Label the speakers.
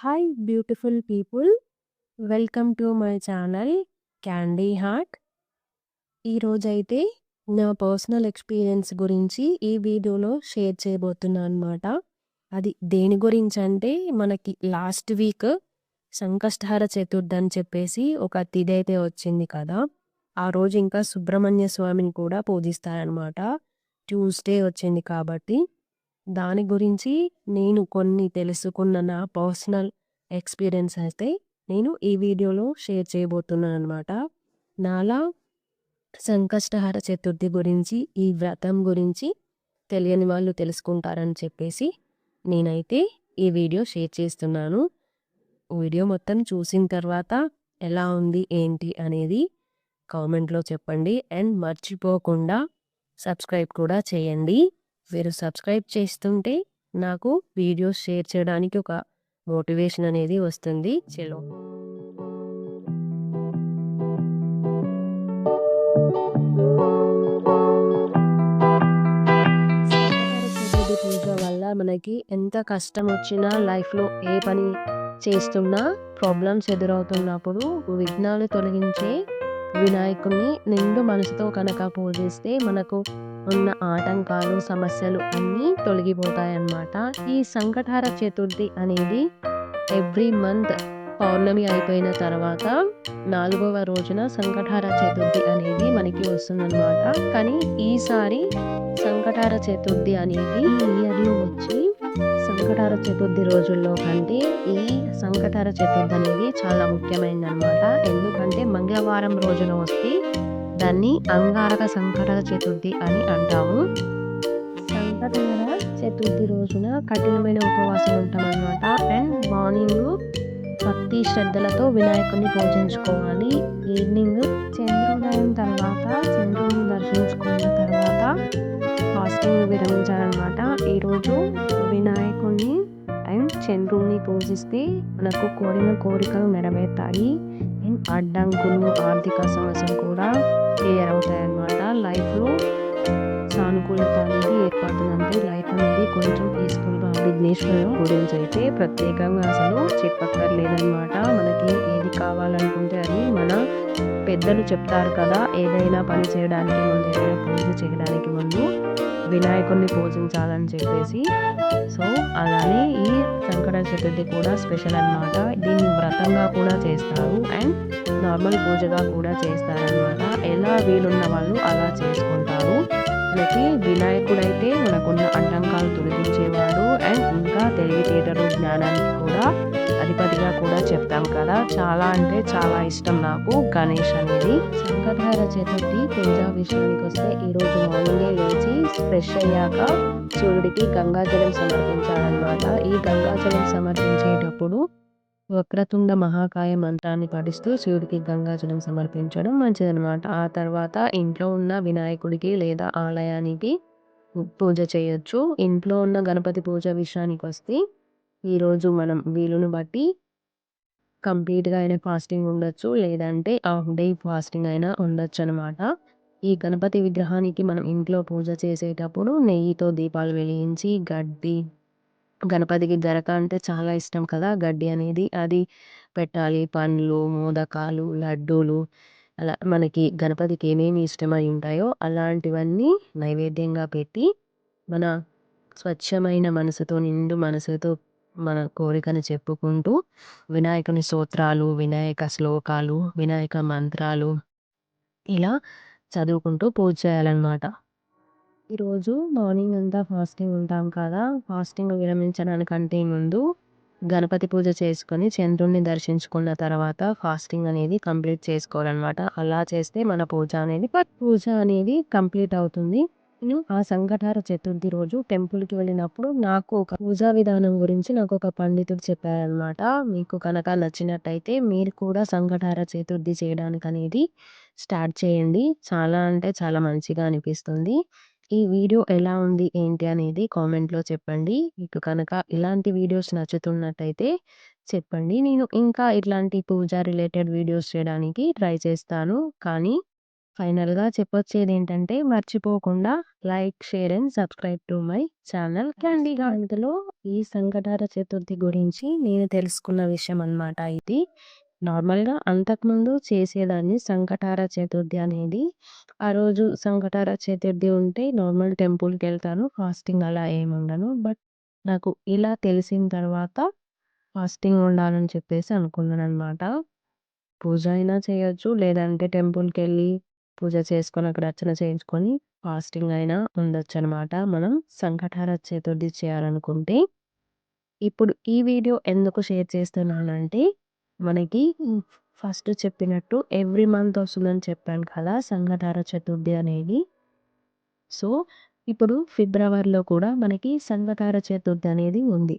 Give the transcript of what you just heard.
Speaker 1: Hi beautiful people welcome to my channel candy heart ఈరోజైతే నా personal experience గురించి ఈ వీడియోలో షేర్ చేయబోతున్నా అనమాట అది దేని గురించి అంటే మనకి లాస్ట్ వీక్ సంకష్టహార చతుర్థి అని చెప్పేసి ఒక తిథి అయితే వచ్చింది కదా. ఆ రోజు ఇంకా సుబ్రహ్మణ్య స్వామిని కూడా పూజిస్తారనమాట ట్యూస్డే వచ్చింది కాబట్టి. దాని గురించి నేను కొన్ని తెలుసుకున్న నా పర్సనల్ ఎక్స్పీరియన్స్ అయితే నేను ఈ వీడియోలో షేర్ చేయబోతున్నాను అనమాట నాలా సంకష్టహార చతుర్థి గురించి ఈ వ్రతం గురించి తెలియని వాళ్ళు తెలుసుకుంటారని చెప్పేసి నేనైతే ఈ వీడియో షేర్ చేస్తున్నాను. వీడియో మొత్తం చూసిన తర్వాత ఎలా ఉంది ఏంటి అనేది కామెంట్లో చెప్పండి. అండ్ మర్చిపోకుండా సబ్స్క్రైబ్ కూడా చేయండి. మీరు సబ్స్క్రైబ్ చేస్తుంటే నాకు వీడియోస్ షేర్ చేయడానికి ఒక మోటివేషన్ అనేది వస్తుంది. చలో. పూజ వల్ల మనకి ఎంత కష్టం వచ్చినా లైఫ్లో ఏ పని చేస్తున్నా ప్రాబ్లమ్స్ ఎదురవుతున్నప్పుడు విఘ్నాలు తొలగించే వినాయకుడిని నిండు మనసుతో కనుక పూజిస్తే మనకు ఉన్న ఆటంకాలు సమస్యలు అన్నీ తొలగిపోతాయన్నమాట. ఈ సంకటార చతుర్థి అనేది ఎవ్రీ మంత్ పౌర్ణమి అయిపోయిన తర్వాత నాలుగవ రోజున సంకటార చతుర్థి అనేది మనకి వస్తుందన్నమాట. కానీ ఈసారి సంకటార చతుర్థి అనేది ఇయర్లో వచ్చి సంకటార చతుర్థి రోజుల్లో కంటే ఈ సంకటార చతుర్థి అనేది చాలా ముఖ్యమైనది అనమాట ఎందుకంటే మంగళవారం రోజున వస్తే దాన్ని అంగారక సంకటక చతుర్థి అని అంటాము. సంకటహర చతుర్థి రోజున కఠినమైన ఉపవాసం ఉంటామన్నమాట. అండ్ మార్నింగ్ భక్తి శ్రద్ధలతో వినాయకుడిని పూజించుకోవాలి. ఈవినింగ్ చంద్రోదయం తర్వాత చంద్రుడిని దర్శించుకున్న తర్వాత ఫాస్టింగ్ విరమించాలన్నమాట. ఈరోజు వినాయకుడిని చంద్రుణ్ణి పూజిస్తే మనకు కోరిన కోరికలు నెరవేరుతాయి. అండ్ అడ్డంకులు ఆర్థిక సమస్యలు కూడా క్లియర్ అవుతాయి అన్నమాట లైఫ్లో సానుకూలత అనేది ఏర్పడుతుందంటే లైఫ్ అనేది కొంచెం పీస్ఫుల్గా విఘ్నేశ్వరం గురించి అయితే ప్రత్యేకంగా అసలు చెప్పక్కర్లేదన్నమాట. మనకి ఏది కావాలనుకుంటే అది మన పెద్దలు చెప్తారు కదా ఏదైనా పని చేయడానికి ముందు ఏదైనా పూజ చేయడానికి ముందు వినాయకుడిని పూజించాలని చెప్పేసి. సో అలానే ఈ సంకట చతుర్థి కూడా స్పెషల్ అనమాట దీన్ని వ్రతంగా కూడా చేస్తారు అండ్ నార్మల్ పూజగా కూడా చేస్తారనమాట ఎలా వీలున్న వాళ్ళు అలా చేసుకుంటారు. మనకి వినాయకుడు అయితే మనకున్న అంటంకాలు తొలగించేవాడు అండ్ ఇంకా తెలివితేటలు జ్ఞానానికి కూడా అధిపతిగా కూడా చెప్తాం కదా. చాలా అంటే చాలా ఇష్టం నాకు గణేష్ అనేది. సంకటహార చతుర్థి పూజ విషయానికి వస్తే ఈరోజు మార్నింగే లేచి ఫ్రెష్ అయ్యాక సూర్యుడికి గంగాజలం సమర్పించాలన్నమాట. ఈ గంగాజలం సమర్పించేటప్పుడు వక్రతుండ మహాకాయ మంత్రాన్ని పఠిస్తూ శివుడికి గంగాజలం సమర్పించడం మంచిదనమాట ఆ తర్వాత ఇంట్లో ఉన్న వినాయకుడికి లేదా ఆలయానికి పూజ చేయొచ్చు. ఇంట్లో ఉన్న గణపతి పూజ విషయానికి వస్తే ఈరోజు మనం వీలుని బట్టి కంప్లీట్గా అయినా ఫాస్టింగ్ ఉండొచ్చు లేదంటే హాఫ్ డే ఫాస్టింగ్ అయినా ఉండొచ్చు అనమాట ఈ గణపతి విగ్రహానికి మనం ఇంట్లో పూజ చేసేటప్పుడు నెయ్యితో దీపాలు వెలిగించి గడ్డి గణపతికి జరక అంటే చాలా ఇష్టం కదా గడ్డి అనేది అది పెట్టాలి. పండ్లు మోదకాలు లడ్డూలు అలా మనకి గణపతికి ఏమేమి ఇష్టమై ఉంటాయో అలాంటివన్నీ నైవేద్యంగా పెట్టి మన స్వచ్ఛమైన మనసుతో నిండు మనసుతో మన కోరికను చెప్పుకుంటూ వినాయకుని స్తోత్రాలు వినాయక శ్లోకాలు వినాయక మంత్రాలు ఇలా చదువుకుంటూ పూజ చేయాలన్నమాట. ఈరోజు మార్నింగ్ అంతా ఫాస్టింగ్ ఉంటాం కదా ఫాస్టింగ్ విరమించడానికంటే ముందు గణపతి పూజ చేసుకొని చంద్రుడిని దర్శించుకున్న తర్వాత ఫాస్టింగ్ అనేది కంప్లీట్ చేసుకోవాలన్నమాట. అలా చేస్తే మన పూజ అనేది పూజ అనేది కంప్లీట్ అవుతుంది. నేను ఆ సంఘటార చతుర్థి రోజు టెంపుల్కి వెళ్ళినప్పుడు నాకు ఒక పూజా విధానం గురించి నాకు ఒక పండితుడు చెప్పారనమాట మీకు కనుక నచ్చినట్టయితే మీరు కూడా సంఘటార చతుర్థి చేయడానికి అనేది స్టార్ట్ చేయండి. చాలా అంటే చాలా మంచిగా అనిపిస్తుంది. ఈ వీడియో ఎలా ఉంది ఏంటి అనేది కామెంట్లో చెప్పండి. మీకు కనుక ఇలాంటి వీడియోస్ నచ్చుతున్నట్టయితే చెప్పండి. నేను ఇంకా ఇట్లాంటి పూజ రిలేటెడ్ వీడియోస్ చేయడానికి ట్రై చేస్తాను. కానీ ఫైనల్‌గా చెప్పొచ్చేది ఏంటంటే మర్చిపోకుండా like, share and subscribe to my channel candy ఇందులో ఈ సంకటార చతుర్థి గురించి నేను తెలుసుకున్న విషయం అన్నమాట ఇది. నార్మల్‌గా అంతకుముందు చేసేదాన్ని సంకటార చతుర్థి అనేది. ఆ రోజు సంకటహర చతుర్థి ఉంటే నార్మల్ టెంపుల్కి వెళ్తాను ఫాస్టింగ్ అలా ఏముండను. బట్ నాకు ఇలా తెలిసిన తర్వాత ఫాస్టింగ్ ఉండాలని చెప్పేసి అనుకున్నాను అనమాట పూజ అయినా చేయొచ్చు. లేదంటే టెంపుల్కి వెళ్ళి పూజ చేసుకొని అక్కడ అర్చన చేయించుకొని ఫాస్టింగ్ అయినా ఉండొచ్చనమాట. మనం సంకటహర చతుర్థి చేయాలనుకుంటే. ఇప్పుడు ఈ వీడియో ఎందుకు షేర్ చేస్తున్నానంటే మనకి ఫస్ట్ చెప్పినట్టు ఎవ్రీ మంత్ వస్తుందని చెప్పాను కదా! సంఘటార చతుర్థి అనేది. సో, ఇప్పుడు ఫిబ్రవరిలో కూడా మనకి సంఘటార చతుర్థి అనేది ఉంది.